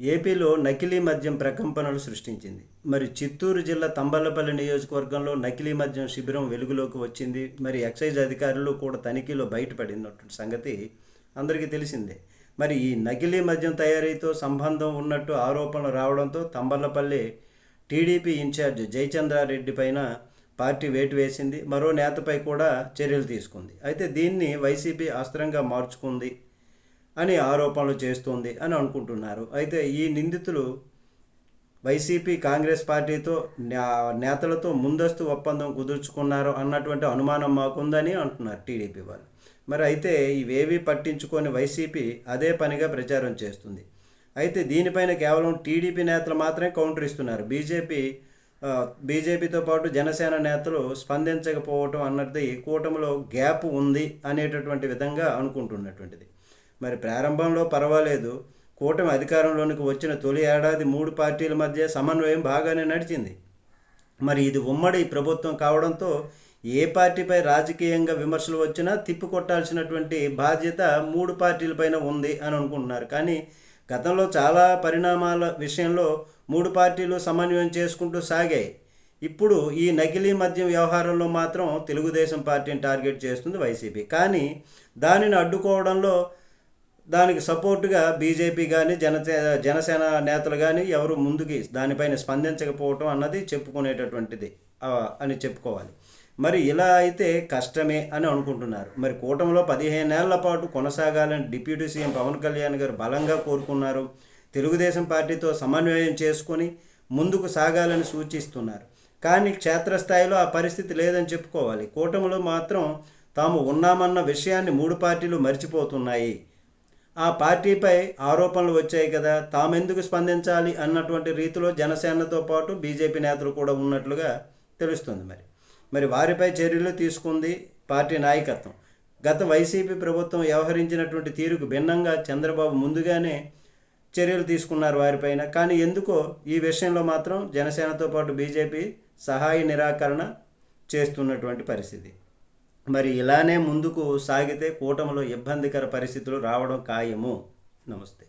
ఏపీలో నకిలీ మద్యం ప్రకంపనలు సృష్టించింది. మరి చిత్తూరు జిల్లా తంబలపల్లి నియోజకవర్గంలో నకిలీ మద్యం శిబిరం వెలుగులోకి వచ్చింది. మరి ఎక్సైజ్ అధికారులు కూడా తనిఖీలో బయటపడినటువంటి సంగతి అందరికీ తెలిసిందే. మరి ఈ నకిలీ మద్యం తయారీతో సంబంధం ఉన్నట్టు ఆరోపణలు రావడంతో తంబలపల్లి టీడీపీ ఇన్ఛార్జ్ జయచంద్రారెడ్డి పైన పార్టీ వేటు వేసింది. మరో నేతపై కూడా చర్యలు తీసుకుంది. అయితే దీన్ని వైసీపీ అస్త్రంగా మార్చుకుంది. అని ఆరోపణలు చేస్తోంది అని అనుకుంటున్నారు. అయితే ఈ నిందితులు వైసీపీ కాంగ్రెస్ పార్టీతో నేతలతో ముందస్తు ఒప్పందం కుదుర్చుకున్నారు అన్నటువంటి అనుమానం మాకుందని అంటున్నారు టీడీపీ వాళ్ళు. మరి అయితే ఇవేవి పట్టించుకొని వైసీపీ అదే పనిగా ప్రచారం చేస్తుంది. అయితే దీనిపైన కేవలం టీడీపీ నేతలు మాత్రమే కౌంటర్ ఇస్తున్నారు. బీజేపీ బీజేపీతో పాటు జనసేన నేతలు స్పందించకపోవటం అన్నది కూటమిలో గ్యాప్ ఉంది అనేటటువంటి విధంగా అనుకుంటున్నటువంటిది. మరి ప్రారంభంలో పర్వాలేదు. కూటమి అధికారంలోనికి వచ్చిన తొలి ఏడాది మూడు పార్టీల మధ్య సమన్వయం బాగానే నడిచింది. మరి ఇది ఉమ్మడి ప్రభుత్వం కావడంతో ఏ పార్టీపై రాజకీయంగా విమర్శలు వచ్చినా తిప్పికొట్టాల్సినటువంటి బాధ్యత మూడు పార్టీలపైన ఉంది అని అనుకుంటున్నారు. కానీ గతంలో చాలా పరిణామాల విషయంలో మూడు పార్టీలు సమన్వయం చేసుకుంటూ సాగాయి. ఇప్పుడు ఈ నకిలీ మద్యం వ్యవహారంలో మాత్రం తెలుగుదేశం పార్టీని టార్గెట్ చేస్తుంది వైసీపీ. కానీ దానిని అడ్డుకోవడంలో దానికి సపోర్టుగా బీజేపీ కానీ జనసే జనసేన నేతలు కానీ ఎవరు ముందుకి దానిపైన స్పందించకపోవటం అన్నది చెప్పుకునేటటువంటిది అని చెప్పుకోవాలి. మరి ఇలా అయితే కష్టమే అని అనుకుంటున్నారు. మరి కూటమిలో పదిహేనేళ్ళ పాటు కొనసాగాలని డిప్యూటీ సీఎం పవన్ కళ్యాణ్ గారు బలంగా కోరుకున్నారు. తెలుగుదేశం పార్టీతో సమన్వయం చేసుకొని ముందుకు సాగాలని సూచిస్తున్నారు. కానీ క్షేత్రస్థాయిలో ఆ పరిస్థితి లేదని చెప్పుకోవాలి. కూటమిలో మాత్రం తాము ఉన్నామన్న విషయాన్ని మూడు పార్టీలు మర్చిపోతున్నాయి. ఆ పార్టీపై ఆరోపణలు వచ్చాయి కదా తామెందుకు స్పందించాలి అన్నటువంటి రీతిలో జనసేనతో పాటు బీజేపీ నేతలు కూడా ఉన్నట్లుగా తెలుస్తుంది మరి. మరి వారిపై చర్యలు తీసుకుంది పార్టీ నాయకత్వం. గత వైసీపీ ప్రభుత్వం వ్యవహరించినటువంటి తీరుకు భిన్నంగా చంద్రబాబు ముందుగానే చర్యలు తీసుకున్నారు వారిపైన. కానీ ఎందుకో ఈ విషయంలో మాత్రం జనసేనతో పాటు బీజేపీ సహాయ నిరాకరణ చేస్తున్నటువంటి పరిస్థితి. మరి ఇలానే ముందుకు సాగితే కూటమిలో ఇబ్బందికర పరిస్థితులు రావడం ఖాయము. నమస్తే.